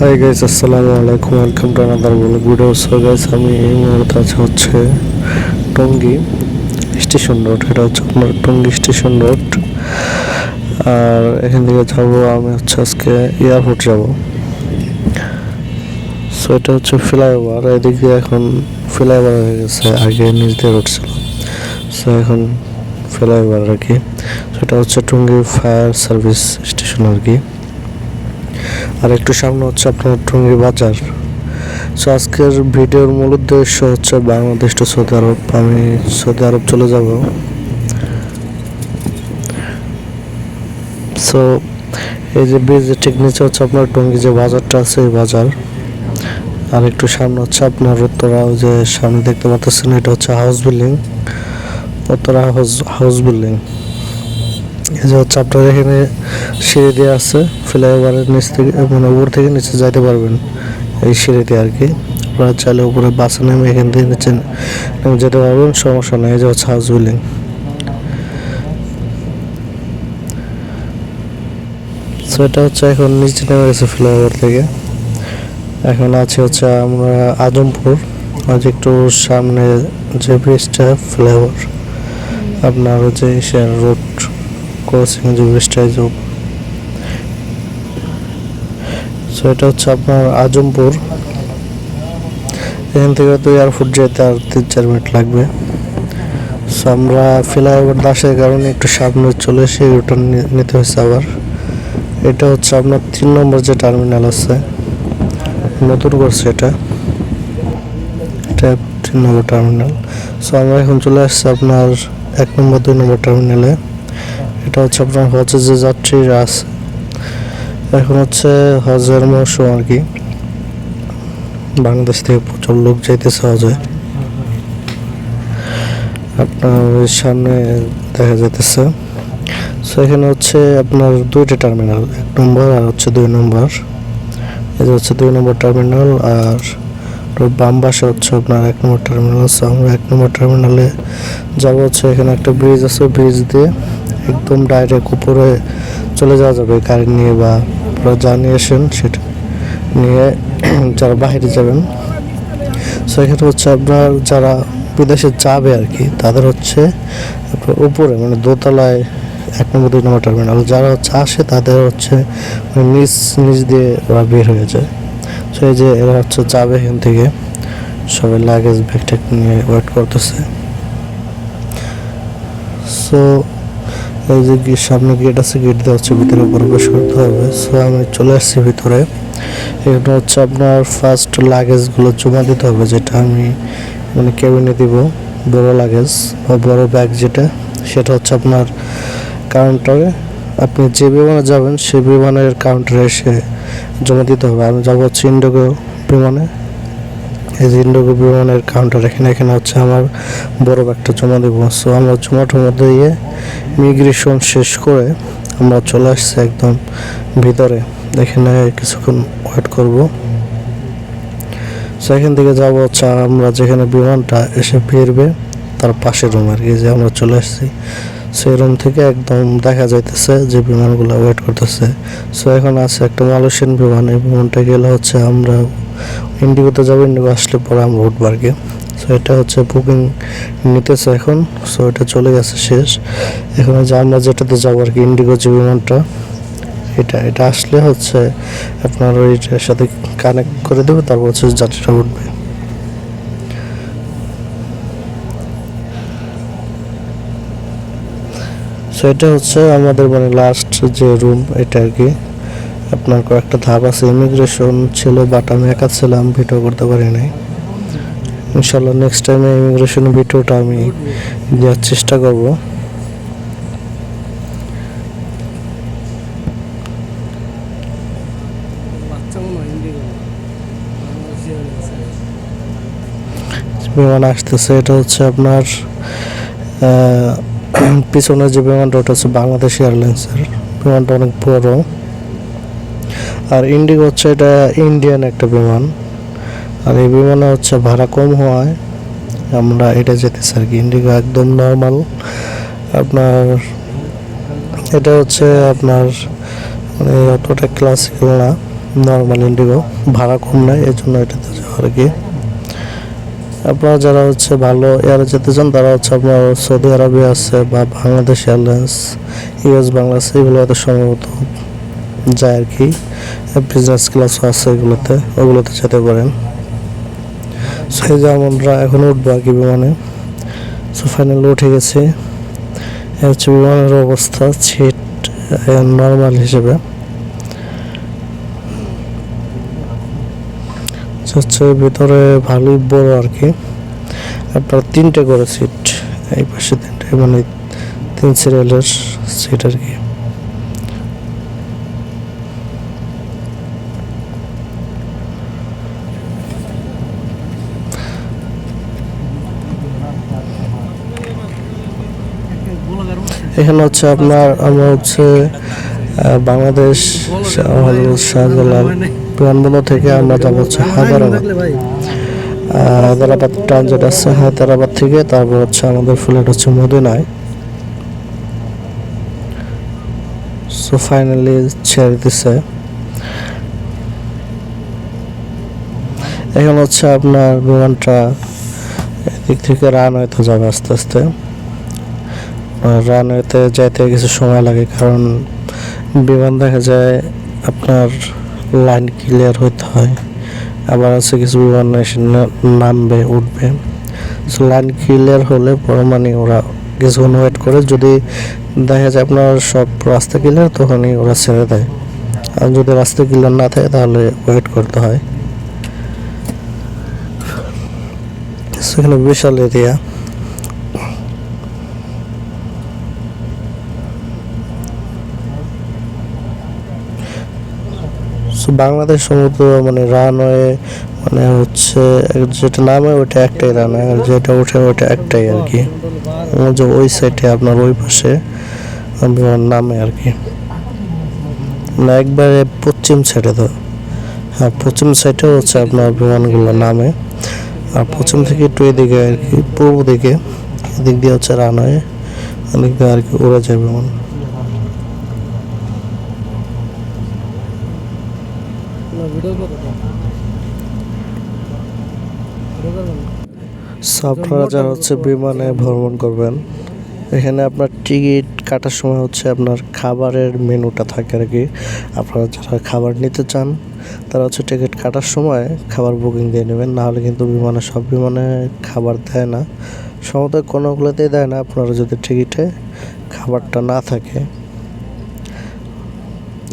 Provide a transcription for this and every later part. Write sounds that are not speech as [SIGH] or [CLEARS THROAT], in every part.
High guys আসসালামু আলাইকুম welcome to another বলে ভিডিও সো গাইস আমি এই মুহূর্তে আছে হচ্ছে টঙ্গী স্টেশন রোড। এটা হচ্ছে আপনার টঙ্গী স্টেশন রোড। আর এখান থেকে যাব আমি হচ্ছে আজকে এয়ারপোর্ট যাব। সো এটা হচ্ছে ফ্লাইওভার। এদিকে এখন ফ্লাইওভার হয়ে গেছে। আগে নিচ দিয়ে রোড ছিল। সো এখন ফ্লাইওভার আর কি। সেটা হচ্ছে টঙ্গী ফায়ার সার্ভিস স্টেশন আর কি। আর একটু সামনে হচ্ছে আপনার টঙ্গী বাজার। সো আজকের ভিডিওর মূল উদ্দেশ্য হচ্ছে বাংলাদেশ টু সৌদি আরব আমি সৌদি আরব চলে যাব। সো এই যে ব্রিজের ঠিক নিচে হচ্ছে আপনার টঙ্গী যে বাজারটা আছে, এই বাজার। আর একটু সামনে হচ্ছে আপনার উত্তরা যে সামনে দেখতে পাচ্ছেন এটা হচ্ছে house building Uttara house house building যে হচ্ছে এখানে সিঁড়ি দিয়ে আছে ফ্লাইওভারের নিচ থেকে মানে উপর থেকে নিচে যাইতে পারবেন। এই সিঁড়ি দিয়ে আর কি। আপনারা চাইলে উপরে বাসে নেমে এখান থেকে নিচে নেমে যেতে পারবেন, সমস্যা নেই। যে হচ্ছে হাউস বিল্ডিং সো এটা হচ্ছে এখন নিচে নেমে গেছে ফ্লাইওভার থেকে। এখন আছে হচ্ছে আমরা আজমপুর আজ একটু সামনে যে ব্রিজটা ফ্লাইওভার আপনার হচ্ছে রোড ক্রসিং এই যে সো এটা হচ্ছে আপনার আজমপুর। এখান থেকে তো এয়ারপোর্ট যেতে আর তিন চার মিনিট লাগবে। সো আমরা ফ্লাইওভার দাসের কারণে একটু সামনে চলে এসে রিটার্ন নিতে হয়েছে আবার। এটা হচ্ছে আপনার তিন নম্বর যে টার্মিনাল আছে নতুন করছে এটা এটা তিন নম্বর টার্মিনাল। সো আমরা এখন চলে আসছি আপনার এক নম্বর, দুই নম্বর টার্মিনালে। এটা হচ্ছে আপনার হজের যে যাত্রীরা আছে এখন হচ্ছে হজের মৌসুম আর কি। বাংলাদেশ থেকে প্রচুর লোক যাইতেছে হজে। আপনার সামনে দেখা যাইতেছে। সো এখানে হচ্ছে আপনার দুইটা টার্মিনাল এক নম্বর আর হচ্ছে দুই নম্বর। এই যে হচ্ছে দুই নম্বর টার্মিনাল আর বাম পাশে হচ্ছে আপনার এক নম্বর টার্মিনাল আছে। আমরা এক নম্বর টার্মিনালে যাব হচ্ছে এখানে একটা ব্রিজ আছে। ব্রিজ দিয়ে একদম ডাইরেক্ট উপরে চলে যাওয়া যাবে। গাড়ি নিয়ে বা আপনারা যা নিয়ে আসেন সেটা নিয়ে [CLEARS THROAT] যারা বাইরে যাবেন। সো এখানে হচ্ছে আপনার যারা বিদেশে যাবে আর কি, তাদের হচ্ছে উপরে মানে দোতলায় এক নম্বর, দুই নম্বর টার্মিনাল যারা হচ্ছে আসে তাদের হচ্ছে নিচ নিচ দিয়ে ওরা বের হয়ে যায়। সো এই যে এরা হচ্ছে যাবে এখান থেকে। সবাই লাগেজ ব্যাগ ট্যাগ নিয়ে ওয়েট করতেছে। সো এই যে সামনে গেট আছে গেট দিয়ে হচ্ছে ভিতরে প্রবেশ করতে হবে। সো আমি চলে আসছি ভিতরে। এখানে হচ্ছে আপনার ফার্স্ট লাগেজগুলো জমা দিতে হবে, যেটা আমি মানে কেবিনে দিব। বড় লাগেজ বা বড় ব্যাগ যেটা, সেটা হচ্ছে আপনার কাউন্টারে আপনি যে বিমানে যাবেন, সেই বিমানের কাউন্টারে এসে জমা দিতে হবে। আমি যাব হচ্ছে ইন্ডোগো বিমানে। এই যে ইন্ডোগো বিমানের কাউন্টার এখানে এখানে হচ্ছে আমার বড় ব্যাগটা জমা দেবো। সো আমরা জমা মধ্যে দিয়ে ইমিগ্রেশন শেষ করে আমরা চলে আসছি একদম ভিতরে। এখানে কিছুক্ষণ ওয়েট করব। সো এখান থেকে যাব হচ্ছে আমরা যেখানে বিমানটা এসে ফিরবে, তার পাশের রুম আর কি, যে আমরা চলে আসছি। সেই রুম থেকে একদম দেখা যাইতেছে যে বিমানগুলো ওয়েট করতেছে। সো এখন আছে একটা মালয়েশিয়ান বিমান, এই বিমানটা গেলে হচ্ছে আমরা ইন্ডিগোতে যাব ইন্ডিগো আসলে পরে আমরা উঠবো আর কি। সো এটা হচ্ছে বুকিং নিতেছে এখন। সো এটা চলে গেছে শেষ। এখন যে আমরা যেটাতে যাব আর কি ইন্ডিগো যে বিমানটা, এটা এটা আসলে হচ্ছে আপনার ওইটার সাথে কানেক্ট করে দেবে, তারপর হচ্ছে যাত্রীরা উঠবে। সো এটা হচ্ছে আমাদের মানে লাস্ট যে রুম এটা আর কি। আপনার কয়েকটা ধাপ আছে। ইমিগ্রেশন ছিল বাট আমি একা ছিলাম, ভিডিও করতে পারি নাই। ইনশাল্লাহ নেক্সট টাইমে ইমিগ্রেশন ভিডিওটা আমি দেওয়ার চেষ্টা করব। বিমান আসতেছে, এটা হচ্ছে আপনার [CLEARS THROAT] আহ, পিছনের যে বিমানটা ওটা হচ্ছে বাংলাদেশ এয়ারলাইন্সের। বিমানটা অনেক বড়। আর ইন্ডিগো হচ্ছে এটা ইন্ডিয়ান একটা বিমান। আর এই বিমানে হচ্ছে ভাড়া কম হওয়ায় আমরা এটা যেতেছি আর কি। ইন্ডিগো একদম নর্মাল আপনার এটা হচ্ছে আপনার মানে অতটা ক্লাসিক্যাল না। নর্মাল ইন্ডিগো ভাড়া কম নেয় এই জন্য এটাতে যাওয়া আর কি। আপনারা যারা হচ্ছে ভালো এয়ারে যেতে চান, তারা হচ্ছে আপনার সৌদি আরবে আছে বা বাংলাদেশ এয়ারলাইন্স ইউএস বাংলাদেশ এগুলোতে সম্ভবত যায় আর কি। বিজনেস ক্লাসও আছে এগুলোতে, ওগুলোতে যেতে পারেন। সো এই যে আমরা এখন উঠবো আর কি বিমানে। সো ফাইনালি উঠে গেছি। হচ্ছে বিমানের অবস্থা সিট নর্মাল হিসেবে। হচ্ছে ভিতরে ভালোই বড় আর কি। আপনার তিনটে করে সিট এই পাশে তিনটে মানে তিন সিরিয়ালের সিট আর কি। এখানে হচ্ছে আপনার, আমরা হচ্ছে বাংলাদেশ শাহজালাল বিমানবন্দর থেকে আমরা যাব হচ্ছে হায়দ্রাবাদ। হায়দ্রাবাদ ট্রানজিট আছে হায়দ্রাবাদ থেকে, তারপর হচ্ছে আমাদের ফ্লাইট হচ্ছে মদিনায়। সো ফাইনালি ছেড়ে দিছে। এখন হচ্ছে আপনার বিমানটা এদিক থেকে রানওয়েতে যাবে আস্তে আস্তে। রানওয়েতে যাইতে কিছু সময় লাগে, কারণ বিমান দেখা যায় আপনার লাইন ক্লিয়ার হতে হয়। আবার আছে কিছু বিমান এসে নামবে, উঠবে। সো লাইন ক্লিয়ার হলে পরে মানে ওরা কিছুক্ষণ ওয়েট করে। যদি দেখা যায় আপনার সব রাস্তা ক্লিয়ার তখনই ওরা ছেড়ে দেয়। আর যদি রাস্তা ক্লিয়ার না থাকে, তাহলে ওয়েট করতে হয়। সেখানে বিশাল এরিয়া বাংলাদেশ সমুদ্র মানে রানওয়ে মানে হচ্ছে যেটা নামে ওইটা একটাই রানওয়ে আর যেটা ওঠে ওইটা একটাই আর কি। যে ওই সাইডে আপনার ওই পাশে বিমান নামে আর কি। মানে একবারে পশ্চিম সাইডে তো। হ্যাঁ পশ্চিম সাইডে হচ্ছে আপনার বিমানগুলো নামে। আর পশ্চিম থেকে একটু এদিকে আর কি, পূর্ব দিকে, এদিক দিয়ে হচ্ছে রানওয়ে এদিক দিয়ে আর কি উড়ে যায় বিমান সো আপনারা যারা হচ্ছে বিমানে ভ্রমণ করবেন। এখানে আপনার টিকিট কাটার সময় হচ্ছে আপনার খাবারের মেনুটা থাকে আর কি। আপনারা যারা খাবার নিতে চান, তারা হচ্ছে টিকিট কাটার সময় খাবার বুকিং দিয়ে নেবেন। নাহলে কিন্তু বিমানে, সব বিমানে খাবার দেয় না। সম্ভবত কোনোগুলোতেই দেয় না। আপনারা যদি টিকিটে খাবারটা না থাকে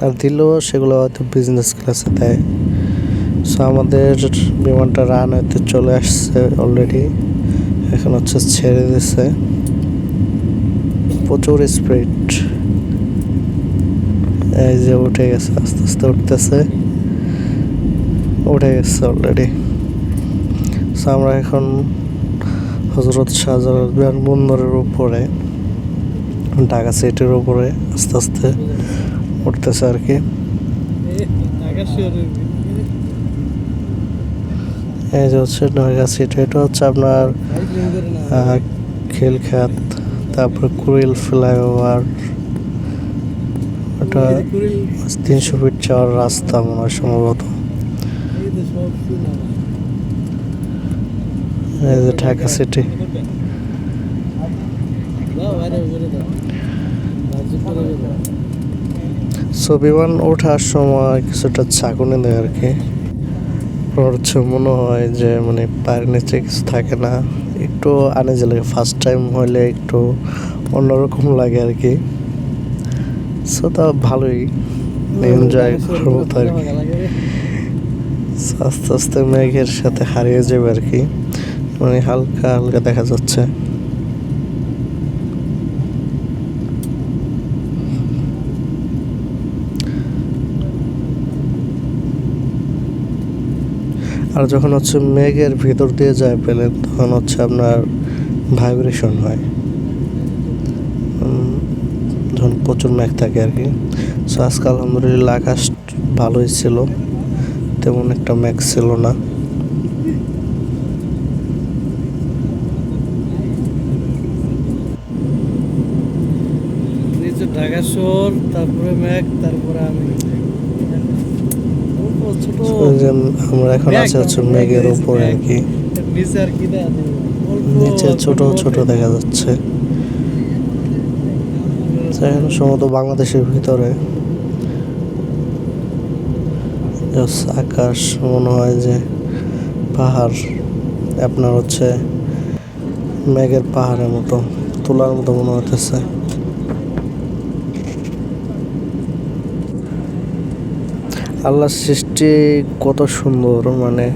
আর দিলেও সেগুলো হয়তো বিজনেস ক্লাসে দেয়। সো আমাদের বিমানটা রান হতে চলে আসছে অলরেডি এখন হচ্ছে ছেড়ে দিছে। প্রচুর স্পিড এই যে উঠে গেছে, আস্তে আস্তে উঠতেছে। উঠে গেছে অলরেডি সো আমরা এখন হজরত শাহজালাল বিমানবন্দরের উপরে, ঢাকা সিটির উপরে, আস্তে আস্তে উঠতেছে আর কি। এই যে হচ্ছে নয়গা সিটি, এটা হচ্ছে আপনার খিলখ্যাত তারপর কুড়িল ফ্লাইওভার, ওটা তিনশো ফিট যাওয়ার রাস্তা মনে হয় সম্ভবত। এই যে ঢাকা সিটি। সো বিমান ওঠার সময় কিছুটা চাকুনি দেয় আর কি। হচ্ছে মনে হয় যে মানে পায়ের নিচে কিছু থাকে না। একটু আনেজে লাগে ফার্স্ট টাইম হলে একটু অন্যরকম লাগে আর কি। সো তা ভালোই। এনজয় করার মতো আর কি। আস্তে আস্তে মেঘের সাথে হারিয়ে যাবে আর কি। মানে হালকা হালকা দেখা যাচ্ছে। আর যখন হচ্ছে মেঘের ভিতর দিয়ে যায় প্লেন, তখন হচ্ছে আপনার ভাইব্রেশন হয়। যখন প্রচুর মেঘ থাকে আর কি। সো আজকে আলহামদুলিল্লাহ আকাশ ভালোই ছিল, তেমন একটা মেঘ ছিল না। ঢাকা শহর, তারপরে ম্যাক তারপরে আমি আমরা এখন আছি হচ্ছে মেঘের উপরে আর কি। নিচে ছোট ছোট দেখা যাচ্ছে। এখন সম্ভবত বাংলাদেশের ভিতরে। আকাশ মনে হয় যে পাহাড় আপনার হচ্ছে মেঘের পাহাড়ের মতো তোলার মতো মনে হতেছে আল্লাহর সৃষ্টি কত সুন্দর মানে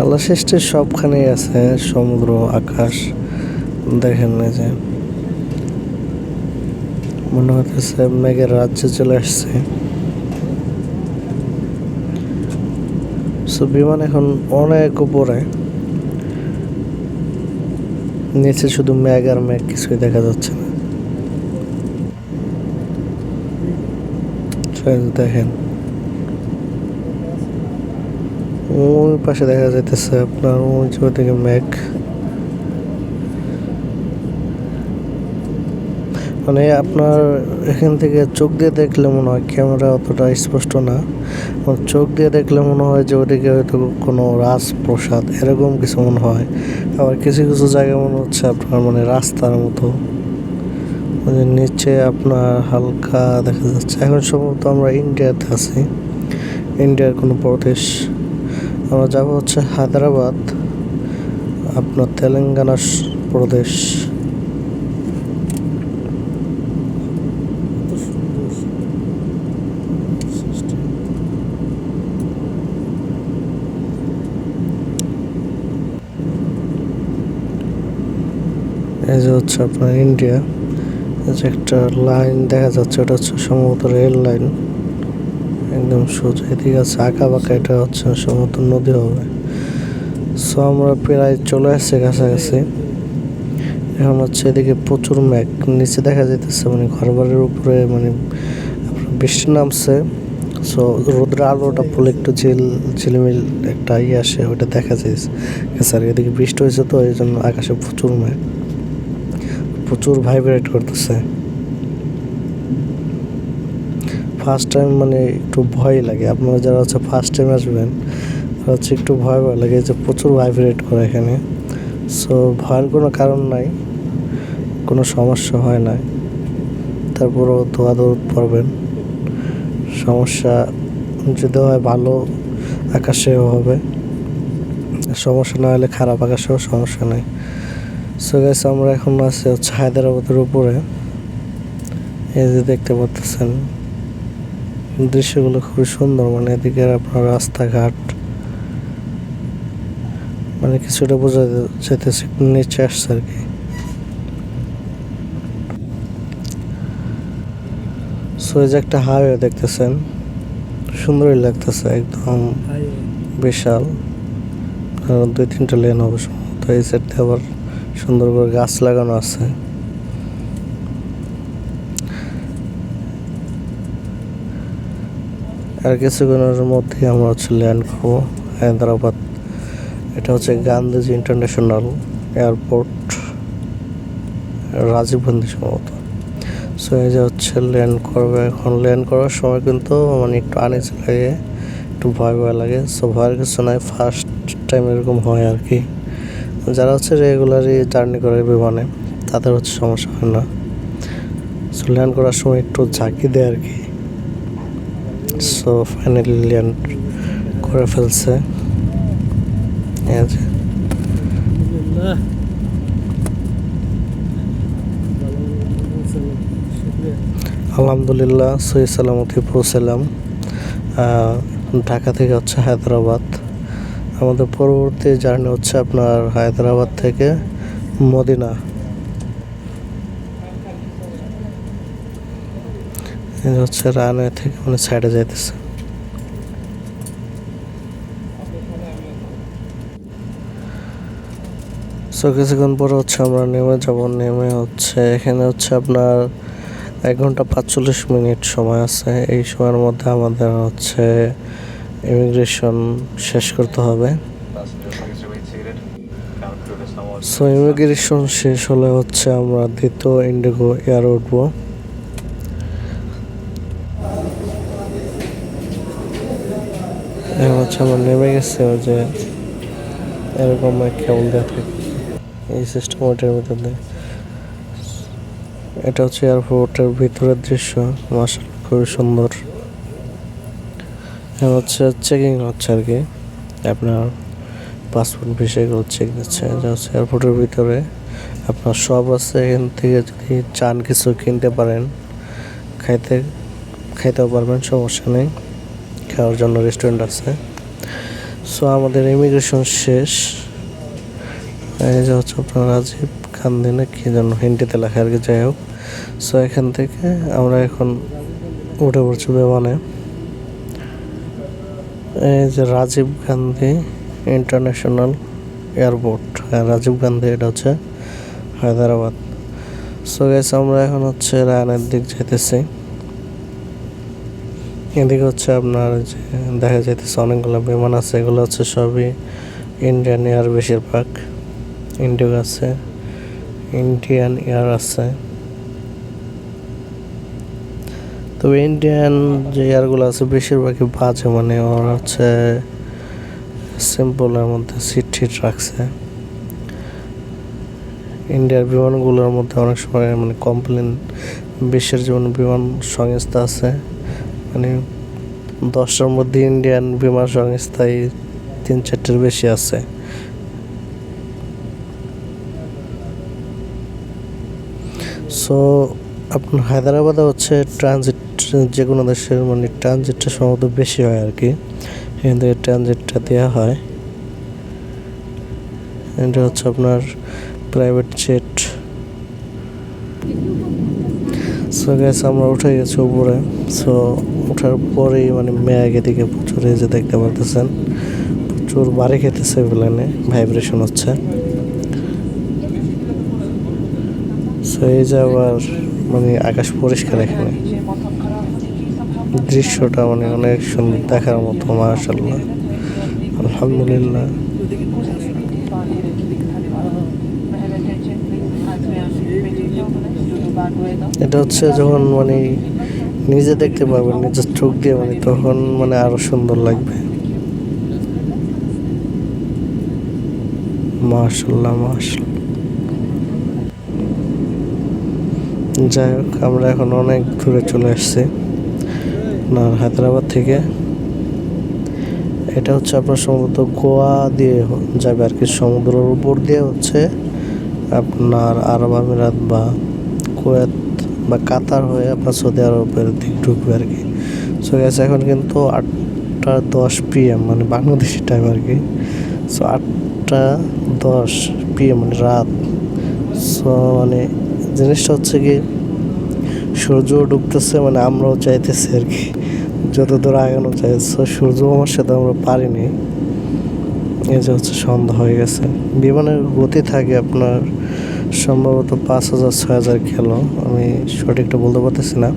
আল্লাহ সৃষ্টি সবখানেই আছে, সমুদ্র, আকাশ, দেখেন না যে মনে হতেছে মেঘের রাজ্যে চলে আসছে। সো বিমান এখন অনেক উপরে। নিচে শুধু মেঘ আর মেঘ, কিছুই দেখা যাচ্ছে না। এই দেখেন। ওই পাশে দেখা যাইতেছে আপনার ওই যে মেঘ। মানে আপনার এখান থেকে চোখ দিয়ে দেখলে মনে হয় ক্যামেরা অতটা স্পষ্ট না। চোখ দিয়ে দেখলে মনে হয় যে ওদিকে হয়তো কোনো রাজপ্রসাদ, এরকম কিছু মনে হয়। আবার কিছু কিছু জায়গায় মনে হচ্ছে আপনার মানে রাস্তার মতো। নিচে আপনার হালকা দেখা যাচ্ছে। এখন সম্ভবত আমরা ইন্ডিয়াতে আছি। ইন্ডিয়ার কোনো প্রদেশ। আমরা যাব হচ্ছে হায়দ্রাবাদ আপনার তেলেঙ্গানা প্রদেশ। এই যে হচ্ছে আপনার ইন্ডিয়া। যে একটা লাইন দেখা যাচ্ছে, ওটা হচ্ছে সম্ভবত রেল লাইন। একদম সোজা এদিকে আছে আঁকা বাঁকা এটা হচ্ছে সম্ভবত নদী হবে। সো আমরা প্রায় চলে আসছি কাছাকাছি। এখন হচ্ছে এদিকে প্রচুর মেঘ, নিচে দেখা যাইতেছে মানে ঘর বাড়ির উপরে মানে বৃষ্টি নামছে। সো রোদ্রের আলোটা পড়লে একটু ঝিল, ঝিলিমিল একটা ইয়ে আসে ওটা দেখা যায় স্যার এদিকে বৃষ্টি হয়েছে তো এই জন্য আকাশে প্রচুর মেঘ। প্রচুর ভাইব্রেট করতেছে। ফার্স্ট টাইম মানে একটু ভয় লাগে। আপনারা যারা হচ্ছে ফার্স্ট টাইম আসবেন, তারা হচ্ছে একটু ভয় ভয় লাগে যে প্রচুর ভাইব্রেট করে এখানে। সো ভয়ের কোনো কারণ নাই, কোনো সমস্যা হয় না তারপরও ধোয়া দৌড় পড়বেন। সমস্যা যদি হয় ভালো আকাশেও হবে। সমস্যা না হলে খারাপ আকাশেও সমস্যা নেই। সো গাইস আমরা এখন আছি হচ্ছে হায়দ্রাবাদের উপরে। এই যে দেখতে পাচ্ছেন দৃশ্যগুলো খুবই সুন্দর মানে এদিকে আপনার রাস্তাঘাট। মানে কিছুটা বোঝা যেতেছে নিচে আসছে আর কি। সো এই যে একটা হাইওয়ে দেখতেছেন সুন্দরই লাগতেছে একদম বিশাল। দুই তিনটা লেন হবে সম্ভবত এই সাইড দিয়ে আবার সুন্দর করে গাছ লাগানো আছে। আর কিছুক্ষণের মধ্যেই আমরা হচ্ছে ল্যান্ড করব, হায়দ্রাবাদ। এটা হচ্ছে গান্ধীজি ইন্টারন্যাশনাল এয়ারপোর্ট, রাজীব গান্ধী সম্ভবত সো এই যে হচ্ছে ল্যান্ড করবে। এখন ল্যান্ড করার সময় কিন্তু মানে একটু আনিজ লাগে, একটু ভয় ভয় লাগে। সো ভয়ের কিছু নয় ফার্স্ট টাইম এরকম হয় আর কি। যারা হচ্ছে রেগুলারই জার্নি করে বিমানে, তাদের হচ্ছে সমস্যা হয় না। সো ল্যান্ড করার সময় একটু ঝাঁকি দেয় আর কি। সো ফাইনালি ল্যান্ড করে ফেলছে। আলহামদুলিল্লাহ। আলহামদুলিল্লাহ সালামতি পৌঁছালাম। ঢাকা থেকে হচ্ছে হায়দ্রাবাদ। আমাদের পরবর্তী জার্নি হচ্ছে আপনার হায়দ্রাবাদ থেকে মদিনা। হচ্ছে রানওয়ে থেকে মানে সাইডে যাইতেছে। সো কিছুক্ষণ পরে হচ্ছে আমরা নেমে যাব। নেমে হচ্ছে, এখানে হচ্ছে আপনার এক ঘণ্টা পাঁচচল্লিশ মিনিট সময় আছে। এই সময়ের মধ্যে আমাদের হচ্ছে ইমিগ্রেশন শেষ করতে হবে। সো ইমিগ্রেশন শেষ হলে হচ্ছে আমরা দ্বিতীয় ইন্ডিগো এয়ার উঠবো। এখন হচ্ছে আমার নেমে গেছে যে এরকম কেমন দেওয়া থাকে। এই সিস্টেম ওইটার ভিতরে এটা হচ্ছে এয়ারপোর্টের ভিতরের দৃশ্য মাসাল খুবই সুন্দর। হচ্ছে চেকিং হচ্ছে আর কি। আপনার পাসপোর্ট বিষয়গুলো চেক দিচ্ছে। হচ্ছে এয়ারপোর্টের ভিতরে। আপনার সব আছে, এখান থেকে যদি চান কিছু কিনতে পারেন, খাইতে, খাইতেও পারবেন, সমস্যা নেই। খাওয়ার জন্য রেস্টুরেন্ট আছে। সো আমাদের ইমিগ্রেশন শেষ। এই যে হচ্ছে আপনার রাজীব গান্ধী না কি যেন হিন্দিতে লেখা আর কি, যাই হোক। সো এখান থেকে আমরা এখন উঠে পড়ছি বিমানে যে রাজীব গান্ধী ইন্টারন্যাশনাল এয়ারপোর্ট হ্যাঁ রাজীব গান্ধী এটা হচ্ছে হায়দ্রাবাদ। সো গেছে আমরা এখন হচ্ছে রায়নের দিক যেতেছি এদিকে হচ্ছে আপনার যে দেখা যাইতেছে অনেকগুলো বিমান আছে, এগুলো হচ্ছে সবই ইন্ডিয়ান এয়ার বেশিরভাগ। ইন্ডিগো আছে ইন্ডিয়ান এয়ার আছে। তবে ইন্ডিয়ান যে এয়ারগুলো আছে বেশিরভাগই বাজে মানে ওরা হচ্ছে সিম্পলের মধ্যে সিট টিট রাখছে। ইন্ডিয়ার বিমানগুলোর মধ্যে অনেক সময় মানে কমপ্লেন বিশ্বের যেমন বিমান সংস্থা আছে মানে দশটার মধ্যে ইন্ডিয়ান বিমান সংস্থায় তিন চারটের বেশি আছে। সো আপনার হায়দ্রাবাদে হচ্ছে ট্রানজিট যে কোনো দেশের মানে ট্রানজিটটা সম্ভবত বেশি হয় আর কি। এখান থেকে ট্রানজিটটা দেওয়া হয়। এটা হচ্ছে আপনার প্রাইভেট জেট সো গ্যাস আমরা উঠে গেছি উপরে। সো ওঠার পরেই মানে ম্যাগ এদিকে প্রচুর, এই যে দেখতে পারতেছেন, প্রচুর বাড়ি খেতেছে প্লেনে ভাইব্রেশন হচ্ছে। সো এই যে আবার মানে আকাশ পরিষ্কার এখানে। দৃশ্যটা মানে অনেক সুন্দর দেখার মতো মাশাল্লাহ আলহামদুলিল্লাহ। এটা হচ্ছে যখন মানে নিজে দেখতে পাবেন নিজের চোখ দিয়ে মানে তখন মানে আরও সুন্দর লাগবে। যাই হোক, আমরা এখন অনেক দূরে চলে আসছি। আপনার হায়দ্রাবাদ থেকে। এটা হচ্ছে আপনার সম্ভবত গোয়া দিয়ে যাবে আর কি। সমুদ্রের উপর দিয়ে হচ্ছে আপনার আরব আমিরাত বা কুয়েত বা কাতার হয়ে আপনার সৌদি আরবের দিক ঢুকবে আর কি। সো গেছে এখন কিন্তু আটটা দশ পিএম মানে বাংলাদেশি টাইম আর কি। সো আটটা দশ পিএম মানে রাত। সো মানে জিনিসটা হচ্ছে কি সূর্য ডুবতেছে মানে আমরাও চাইতেছি আর কি। যত দূর আগানো যায় সো সূর্য আমার সাথে আমরা পারিনি। এই যে হচ্ছে সন্ধ্যা হয়ে গেছে। বিমানের গতি থাকে আপনার সম্ভবত পাঁচ হাজার, ছয় হাজার কিলো আমি সঠিকটা বলতে পারতেছি না।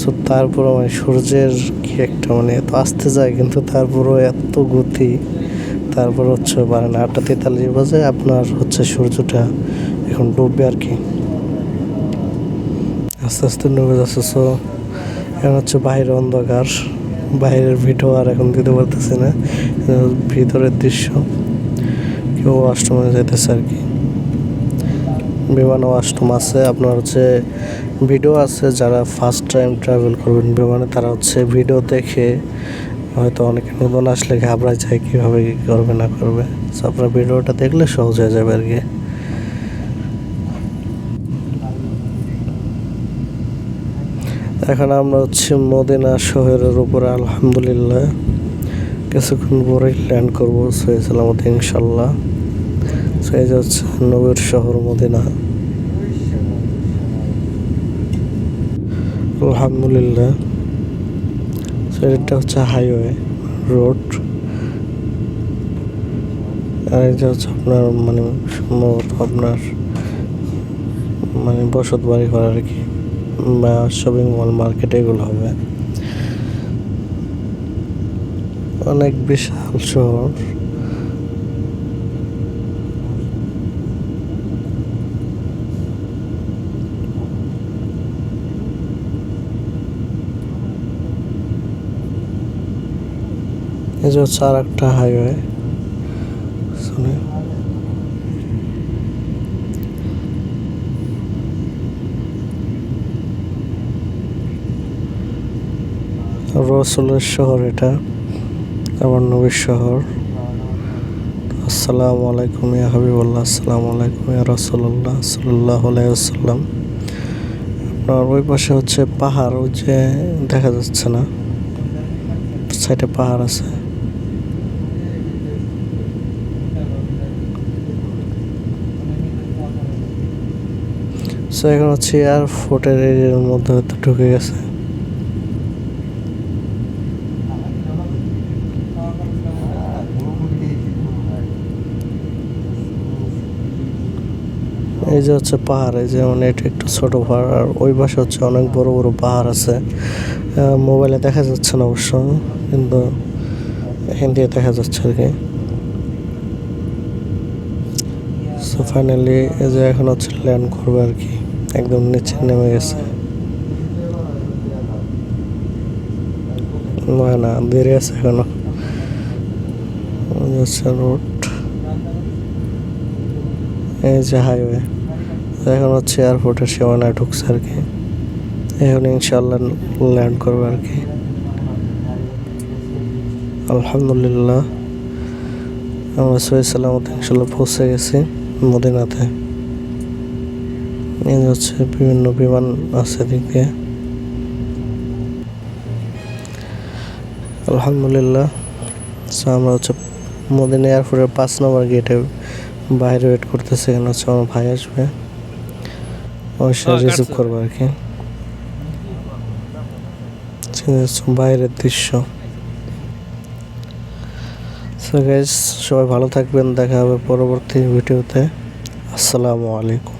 সো তারপরও মানে সূর্যের কি একটা মানে এত আসতে যায়, কিন্তু তারপরও এত গতি। তারপর হচ্ছে পারে না আটটা তেতাল্লিশ বাজে, আপনার হচ্ছে সূর্যটা এখন ডুববে আর কি। আস্তে আস্তে ডুবে যাচ্ছে সো এখন হচ্ছে বাইরে অন্ধকার। বাইরের ভিডিও আর এখন দিতে পারতেছি না। ভিতরের দৃশ্য, কেউ অষ্টমে যেতেছে আর কি। বিমানে অষ্টম আছে, আপনার হচ্ছে ভিডিও আছে, যারা ফার্স্ট টাইম ট্রাভেল করবেন বিমানে, তারা হচ্ছে ভিডিও দেখে হয়তো অনেকে নতুন আসলে ঘাবড়ায় যায়, কীভাবে কী করবে, না করবে। আপনার ভিডিওটা দেখলে সহজ হয়ে যাবে আর কি। এখন আমরা হচ্ছে মদিনা শহরের উপরে, আলহামদুলিল্লাহ। কিছুক্ষণ পরেই ল্যান্ড করব সহি সালামত ইনশাল্লাহ সো এই যে হচ্ছে নবীর শহর মদিনা। আলহামদুলিল্লাহ। এটা হচ্ছে হাইওয়ে রোড আর এটা হচ্ছে আপনার মানে সম্ভবত আপনার মানে বসত বাড়ি করার আর কি। বা শপিং মল মার্কেট এগুলো হবে। অনেক বিশাল শহর। এই যে হচ্ছে আর একটা হাইওয়ে রসুলের শহর এটা, আমার নবীর শহর। আসসালামু আলাইকুম ইয়া হাবিবুল্লাহ, আসসালামু আলাইকুম ইয়া রসুল্লাহ সাল্লাহ আলাইসাল্লাম আপনার ওই পাশে হচ্ছে পাহাড়, ওই যে দেখা যাচ্ছে না, সাইডে পাহাড় আছে। সো এখন হচ্ছে এয়ারপোর্টের এরিয়ার মধ্যে ঢুকে গেছে। এই যে হচ্ছে পাহাড়, এই যে মানে এটা একটু ছোট পাহাড়, আর ওই পাশে হচ্ছে অনেক বড় বড় পাহাড় আছে। মোবাইলে দেখা যাচ্ছে না অবশ্য, কিন্তু এখান দিয়ে দেখা যাচ্ছে আর কি সো ফাইনালি এই যে এখন হচ্ছে ল্যান্ড করবে আর কি একদম নিচে নেমে গেছে। না না, দেরি আছে এখনও। রোড এই যে হাইওয়ে এখন হচ্ছে এয়ারপোর্টের সীমানায় ঢুকছে আর কি। এখন ইনশাল্লাহ ল্যান্ড করবে আর কি। আলহামদুলিল্লাহ। আমরা সহি সালামত ইনশাল্লাহ পৌঁছে গেছি মদিনাতে। এই হচ্ছে বিভিন্ন বিমান আছে দিকে আলহামদুলিল্লাহ। আমরা হচ্ছে মদিনা এয়ারপোর্টের পাঁচ নম্বর গেটে বাইরে ওয়েট করতেছে, এখানে হচ্ছে আমার ভাই আসবে। রিসিভ। করব আর কি। বাইরের দৃশ্য। সবাই ভালো থাকবেন, দেখা হবে পরবর্তী ভিডিওতে। আসসালামু আলাইকুম।